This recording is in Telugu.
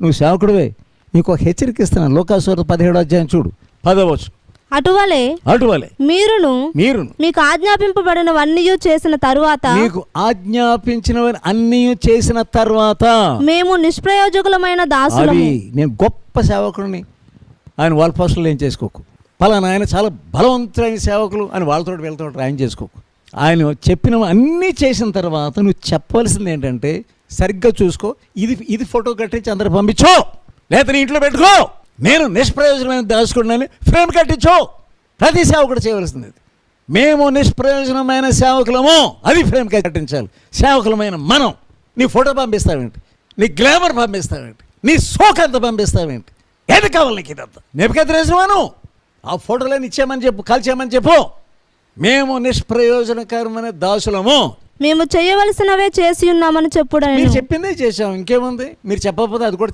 నువ్వు సేవకుడివే. నీకు ఒక హెచ్చరిక ఇస్తున్నాను లోకాసువార్త పదిహేడు అధ్యాయం చూడు. పదవచ్చు అటువలే అటువలే. మీరును మీరు మీకు ఆజ్ఞాపింపబడినవన్నీ చేసిన తరువాత మీకు ఆజ్ఞాపించినవని అన్నీ చేసిన తర్వాత మేము నిష్ప్రయోజకులమైన దాసులము. అది నేను గొప్ప సేవకుడిని. ఆయన వాళ్ళ పోస్టులు ఏం చేసుకోకు. పలానా ఆయన చాలా బలవంతులైన సేవకులు అని వాళ్ళతో వీళ్ళతో ఆయన చేసుకోకు. ఆయన చెప్పినవి అన్నీ చేసిన తర్వాత నువ్వు చెప్పవలసింది ఏంటంటే సరిగ్గా చూసుకో ఇది ఇది ఫోటో కట్టించి అందరు పంపించో. లేక నీ ఇంట్లో పెట్టుకో. నేను నిష్ప్రయోజనమైన దాచుకున్నాను ఫ్రేమ్ కట్టించో. ప్రతి సేవకుడు చేయవలసింది. మేము నిష్ప్రయోజనమైన సేవకులము. అది ఫ్రేమ్ కట్టించాలి. సేవకులమైన మనం. నీ ఫోటో పంపిస్తావేంటి? నీ గ్లామర్ పంపిస్తావేంటి? నీ సోకంత పంపిస్తావేంటి? ఏది కావాలి నీకు ఇదంతా? నెపకెత్తరేసమాను ఆ ఫోటోలను ఇచ్చేయమని చెప్పు కలిసేయమని చెప్పు. మేము నిష్ప్రయోజనకరమైన దాసులము. మేము చేయవలసినవే చేసి ఉన్నామని చెప్పుడని. మీరు చెప్పిందే చేసాం ఇంకేముంది? మీరు చెప్పకపోతే అది కూడా